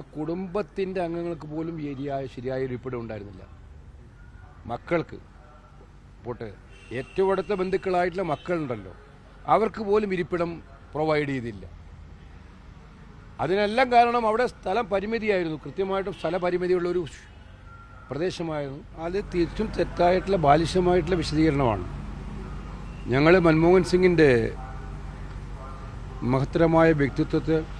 കുടുംബത്തിന്റെ അംഗങ്ങൾക്ക് പോലും ശരിയായ ശരിയായ ഒരു ഇപ്പിടം ഉണ്ടായിരുന്നില്ല. മക്കൾക്ക്. പോട്ടെ. ഏറ്റവും അടുത്ത ബന്ധുക്കളായിട്ടുള്ള മക്കളുണ്ടല്ലോ. അവർക്ക് പോലും ഇരിപ്പിടം പ്രൊവൈഡ് ചെയ്തില്ല. അതിനെല്ലാം കാരണം അവിടെ സ്ഥലം പരിമിതിയായിരുന്നു. കൃത്യമായിട്ടും സ്ഥലപരിമിതിയുള്ള ഒരു പ്രദേശമായിരുന്നു. അത് തിരിച്ചും തെറ്റായിട്ടുള്ള ബാലിശമായിട്ടുള്ള വിശദീകരണമാണ്. ഞങ്ങൾ മൻമോഹൻ സിംഗിന്റെ മഹത്തരമായ വ്യക്തിത്വത്തെ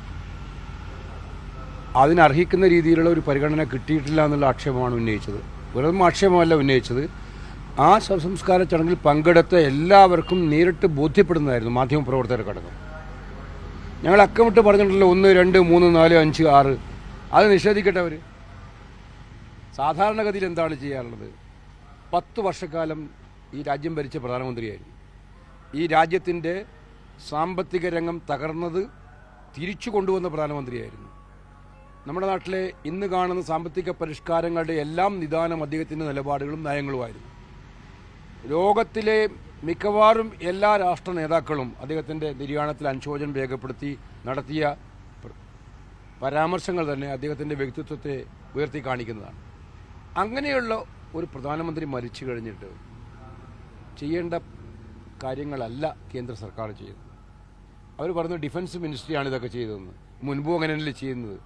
അതിനർഹിക്കുന്ന രീതിയിലുള്ള ഒരു പരിഗണന കിട്ടിയിട്ടില്ല എന്നുള്ള ആക്ഷേപമാണ് ഉന്നയിച്ചത്. വെറും ആക്ഷേപമല്ല ഉന്നയിച്ചത്. ആ ശവസംസ്കാര ചടങ്ങിൽ പങ്കെടുത്ത എല്ലാവർക്കും നേരിട്ട് ബോധ്യപ്പെടുന്നതായിരുന്നു മാധ്യമപ്രവർത്തകർക്കടക്കം ഞങ്ങൾ അക്കമിട്ട് പറഞ്ഞിട്ടുണ്ടല്ലോ ഒന്ന് രണ്ട് മൂന്ന് നാല് അഞ്ച് ആറ്. അത് നിഷേധിക്കട്ടെ അവർ സാധാരണഗതിയിൽ എന്താണ് ചെയ്യാറുള്ളത്? പത്ത് വർഷക്കാലം ഈ രാജ്യം ഭരിച്ച പ്രധാനമന്ത്രിയായിരുന്നു. ഈ രാജ്യത്തിന്റെ സാമ്പത്തിക രംഗം തകർന്നത് തിരിച്ചു കൊണ്ടുവന്ന പ്രധാനമന്ത്രിയായിരുന്നു. നമ്മുടെ നാട്ടിലെ ഇന്ന് കാണുന്ന സാമ്പത്തിക പരിഷ്കാരങ്ങളുടെ എല്ലാം നിദാനം അദ്ദേഹത്തിന്റെ നിലപാടുകളും നയങ്ങളുമായിരുന്നു. ലോകത്തിലെ മിക്കവാറും എല്ലാ രാഷ്ട്ര നേതാക്കളും അദ്ദേഹത്തിന്റെ നിര്യാണത്തിൽ അനുശോചനം രേഖപ്പെടുത്തി നടത്തിയ പരാമർശങ്ങൾ തന്നെ അദ്ദേഹത്തിന്റെ വ്യക്തിത്വത്തെ ഉയർത്തി കാണിക്കുന്നതാണ്. അങ്ങനെയുള്ള ഒരു പ്രധാനമന്ത്രി മരിച്ചു കഴിഞ്ഞിട്ട് ചെയ്യേണ്ട കാര്യങ്ങളല്ല കേന്ദ്ര സർക്കാർ ചെയ്യുന്നത് അവർ പറഞ്ഞു ഡിഫൻസ് മിനിസ്ട്രിയാണ് ഇതൊക്കെ ചെയ്തതെന്ന്. മുൻപും അങ്ങനെയല്ലേ ചെയ്യുന്നത്.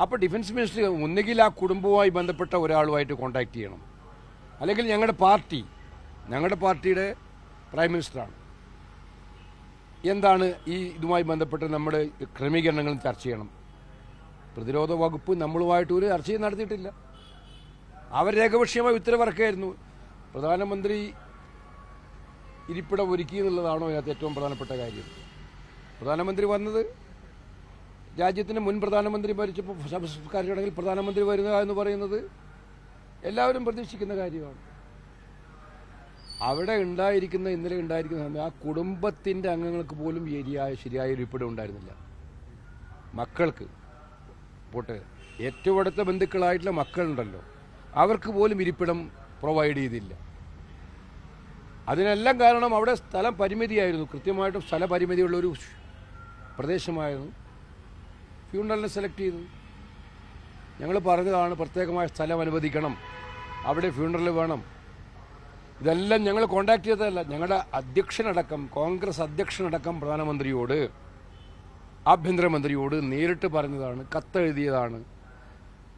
അപ്പോൾ ഡിഫൻസ് മിനിസ്റ്റർ ഒന്നുകിൽ ആ കുടുംബവുമായി ബന്ധപ്പെട്ട ഒരാളുമായിട്ട് കോൺടാക്ട് ചെയ്യണം. അല്ലെങ്കിൽ ഞങ്ങളുടെ പാർട്ടി ഞങ്ങളുടെ പാർട്ടിയുടെ പ്രൈം മിനിസ്റ്ററാണ്. എന്താണ് ഈ ഇതുമായി ബന്ധപ്പെട്ട് നമ്മുടെ ക്രമീകരണങ്ങളും ചർച്ച ചെയ്യണം. പ്രതിരോധ വകുപ്പ് നമ്മളുമായിട്ട് ഒരു ചർച്ചയും നടത്തിയിട്ടില്ല. അവർ രേഖപക്ഷീയമായി ഉത്തരവിറക്കായിരുന്നു. പ്രധാനമന്ത്രി ഇരിപ്പിടം ഒരുക്കി എന്നുള്ളതാണോ അതിനകത്ത് ഏറ്റവും പ്രധാനപ്പെട്ട കാര്യം. പ്രധാനമന്ത്രി വന്നത് രാജ്യത്തിന് മുൻ പ്രധാനമന്ത്രി മരിച്ചപ്പോൾ ശവസംസ്കാര ചടങ്ങിൽ പ്രധാനമന്ത്രി വരുക എന്ന് പറയുന്നത് എല്ലാവരും പ്രതീക്ഷിക്കുന്ന കാര്യമാണ്. അവിടെ ഉണ്ടായിരിക്കുന്ന ഇന്നലെ ഉണ്ടായിരിക്കുന്ന സമയം ആ കുടുംബത്തിന്റെ അംഗങ്ങൾക്ക് പോലും ശരിയായ ശരിയായ ഒരു ഇപ്പിടം ഉണ്ടായിരുന്നില്ല. മക്കൾക്ക് പോട്ടെ ഏറ്റവും അടുത്ത ബന്ധുക്കളായിട്ടുള്ള മക്കളുണ്ടല്ലോ. അവർക്ക് പോലും ഇരിപ്പിടം പ്രൊവൈഡ് ചെയ്തില്ല. അതിനെല്ലാം കാരണം അവിടെ സ്ഥലം പരിമിതിയായിരുന്നു. കൃത്യമായിട്ടും സ്ഥലപരിമിതിയുള്ള ഒരു പ്രദേശമായിരുന്നു. ഫ്യൂണറലിനെ സെലക്ട് ചെയ്തത് ഞങ്ങൾ പറഞ്ഞതാണ് പ്രത്യേകമായ സ്ഥലം അനുവദിക്കണം. അവിടെ ഫ്യൂണറൽ വേണം. ഇതെല്ലാം ഞങ്ങൾ കോണ്ടാക്ട് ചെയ്തതല്ല. ഞങ്ങളുടെ അധ്യക്ഷനടക്കം കോൺഗ്രസ് അധ്യക്ഷനടക്കം പ്രധാനമന്ത്രിയോട് ആഭ്യന്തരമന്ത്രിയോട് നേരിട്ട് പറഞ്ഞതാണ് കത്തെഴുതിയതാണ്.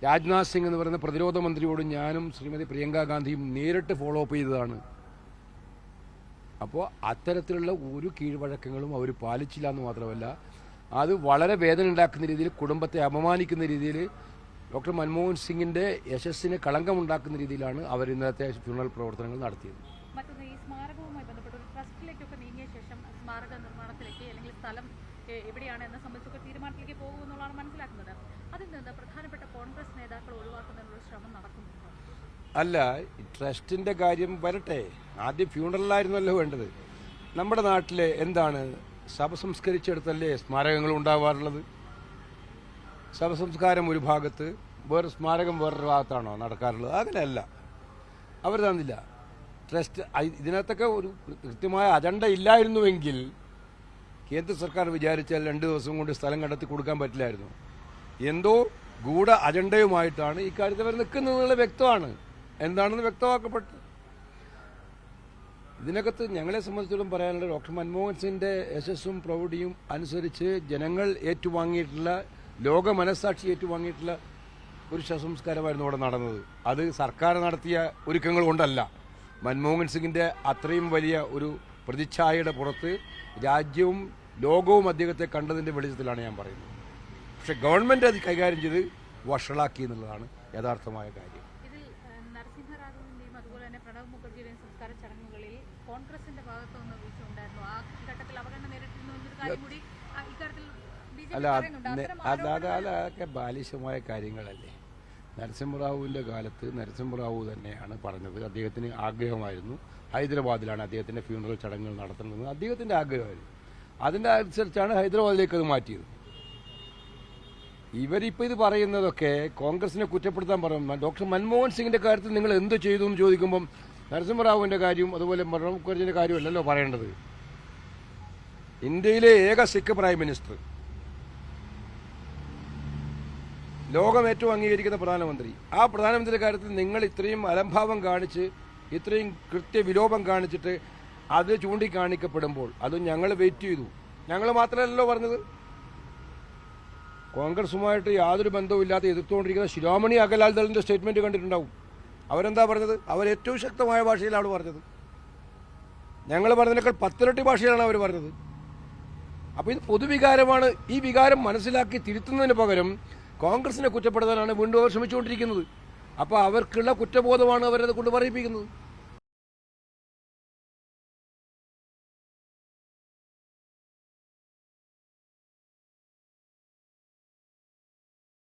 രാജ്നാഥ് സിംഗ് എന്ന് പറയുന്ന പ്രതിരോധ മന്ത്രിയോട് ഞാനും ശ്രീമതി പ്രിയങ്ക ഗാന്ധിയും നേരിട്ട് ഫോളോ അപ്പ് ചെയ്തതാണ്. അപ്പോൾ അത്തരത്തിലുള്ള ഒരു കീഴ്വഴക്കങ്ങളും അവർ പാലിച്ചില്ല എന്ന് മാത്രമല്ല അത് വളരെ വേദന ഉണ്ടാക്കുന്ന രീതിയിൽ കുടുംബത്തെ അപമാനിക്കുന്ന രീതിയിൽ ഡോക്ടർ മൻമോഹൻ സിംഗിന്റെ യശസ്സിന് കളങ്കമുണ്ടാക്കുന്ന രീതിയിലാണ് അവർ ഇന്നത്തെ ഫ്യൂണറൽ പ്രവർത്തനങ്ങൾ നടത്തിയത്. സ്മാരക നിർമ്മാണത്തിലേക്ക് അല്ലെങ്കിൽ സ്ഥലം എവിടെയാണ് എന്ന സംബന്ധിച്ചൊക്കെ തീരുമാനത്തിലേക്ക് പോകുമെന്നുള്ളതാണ് മനസ്സിലാക്കുന്നത്. അതിൽ നിന്ന് പ്രധാനപ്പെട്ട കോൺഗ്രസ് നേതാക്കൾ ഒഴിവാക്കുന്നതിനുള്ള ശ്രമം നടക്കുന്നുണ്ടോ? അല്ല ട്രസ്റ്റിന്റെ കാര്യം വരട്ടെ. ആദ്യം ഫ്യൂണറലായിരുന്നല്ലോ വേണ്ടത്. നമ്മുടെ നാട്ടിലെ എന്താണ് സഭ സംസ്കരിച്ചെടുത്തല്ലേ സ്മാരകങ്ങൾ ഉണ്ടാവാറുള്ളത് ശവസംസ്കാരം ഒരു ഭാഗത്ത് വേറെ സ്മാരകം വേറൊരു ഭാഗത്താണോ നടക്കാറുള്ളത്? അങ്ങനെയല്ല. അവർ തന്നില്ല. ട്രസ്റ്റ് ഇതിനകത്തൊക്കെ ഒരു കൃത്യമായ അജണ്ട ഇല്ലായിരുന്നുവെങ്കിൽ കേന്ദ്ര സർക്കാർ വിചാരിച്ചാൽ രണ്ട് ദിവസം കൊണ്ട് സ്ഥലം കണ്ടെത്തി കൊടുക്കാൻ പറ്റില്ലായിരുന്നു. എന്തോ ഗൂഢ അജണ്ടയുമായിട്ടാണ് ഇക്കാര്യത്തിൽ കാര്യത്തിൽ അവർ നിൽക്കുന്നത് വ്യക്തമാണ്. എന്താണെന്ന് വ്യക്തമാക്കപ്പെട്ടു ഇതിനകത്ത് ഞങ്ങളെ സംബന്ധിച്ചിടത്തോളം പറയാനുള്ള ഡോക്ടർ മൻമോഹൻ സിംഗിന്റെ യശസ്സും പ്രൗഢിയും അനുസരിച്ച് ജനങ്ങൾ ഏറ്റുവാങ്ങിയിട്ടുള്ള ലോക മനസ്സാക്ഷി ഏറ്റുവാങ്ങിയിട്ടുള്ള ഒരു ശവസംസ്കാരമായിരുന്നു അവിടെ നടന്നത്. അത് സർക്കാർ നടത്തിയ ഒരുക്കങ്ങൾ കൊണ്ടല്ല. മൻമോഹൻ സിംഗിന്റെ അത്രയും വലിയ ഒരു പ്രതിച്ഛായയുടെ പുറത്ത് രാജ്യവും ലോകവും അദ്ദേഹത്തെ കണ്ടതിന്റെ വെളിച്ചത്തിലാണ് ഞാൻ പറയുന്നത്. പക്ഷേ ഗവൺമെന്റ് അത് കൈകാര്യം ചെയ്ത് വഷളാക്കി എന്നുള്ളതാണ് യഥാർത്ഥമായ കാര്യം. തന്നെ പ്രണബ് മുഖർജിയുടെയും സംസ്കാര ചടങ്ങുകളിൽ കോൺഗ്രസിന്റെ ഭാഗത്തു നിന്ന് വീഴ്ച ഉണ്ടായിരുന്നു. ആ ഘട്ടത്തിൽ അവഗണന നേരിട്ടിരുന്നു എന്നൊരു കാര്യം കൂടി ഇക്കാര്യത്തിൽ അല്ല അത് അത് അതൊക്കെ ബാലിശമായ കാര്യങ്ങളല്ലേ? നരസിംഹറാവുവിന്റെ കാലത്ത് നരസിംഹറാവു തന്നെയാണ് പറഞ്ഞത്. അദ്ദേഹത്തിന് ആഗ്രഹമായിരുന്നു. ഹൈദരാബാദിലാണ് അദ്ദേഹത്തിന്റെ ഫ്യൂണറൽ ചടങ്ങുകൾ നടത്തുന്നത്. അദ്ദേഹത്തിന്റെ ആഗ്രഹമായിരുന്നു. അതിന്റെ അനുസരിച്ചാണ് ഹൈദരാബാദിലേക്ക് അത് മാറ്റിയത്. ഇവരിപ്പോൾ ഇത് പറയുന്നതൊക്കെ കോൺഗ്രസിനെ കുറ്റപ്പെടുത്താൻ പറയും. ഡോക്ടർ മൻമോഹൻ സിംഗിന്റെ കാര്യത്തിൽ നിങ്ങൾ എന്ത് ചെയ്തു എന്ന് ചോദിക്കുമ്പം നരസിംഹറാവുവിന്റെ കാര്യവും അതുപോലെ പ്രണബ് മുഖർജിന്റെ കാര്യമല്ലല്ലോ പറയേണ്ടത്. ഇന്ത്യയിലെ ഏക സിഖ് പ്രൈം മിനിസ്റ്റർ. ലോകം ഏറ്റവും അംഗീകരിക്കുന്ന പ്രധാനമന്ത്രി. ആ പ്രധാനമന്ത്രിയുടെ കാര്യത്തിൽ നിങ്ങൾ ഇത്രയും അലംഭാവം കാണിച്ച് ഇത്രയും കൃത്യവിലോപം കാണിച്ചിട്ട് അത് ചൂണ്ടിക്കാണിക്കപ്പെടുമ്പോൾ അത് ഞങ്ങൾ വെയിറ്റ് ചെയ്തു. ഞങ്ങൾ മാത്രമല്ലല്ലോ പറഞ്ഞത്. കോൺഗ്രസുമായിട്ട് യാതൊരു ബന്ധവുമില്ലാതെ എതിർത്തുകൊണ്ടിരിക്കുന്ന ശിരോമണി അകലാൽ ദളിന്റെ സ്റ്റേറ്റ്മെന്റ് കണ്ടിട്ടുണ്ടാവും. അവരെന്താ പറഞ്ഞത്? അവർ ഏറ്റവും ശക്തമായ ഭാഷയിലാണ് പറഞ്ഞത്. ഞങ്ങൾ പറഞ്ഞതിനേക്കാൾ പത്തിരട്ടി ഭാഷയിലാണ് അവർ പറഞ്ഞത്. അപ്പോൾ ഇത് പൊതുവികാരമാണ്. ഈ വികാരം മനസ്സിലാക്കി തിരുത്തുന്നതിന് പകരം കോൺഗ്രസിനെ കുറ്റപ്പെടുത്താനാണ് വീണ്ടും അവർ ശ്രമിച്ചുകൊണ്ടിരിക്കുന്നത്. അപ്പോൾ അവർക്കുള്ള കുറ്റബോധമാണ് അവരത് കൊണ്ട് പറയിപ്പിക്കുന്നത്.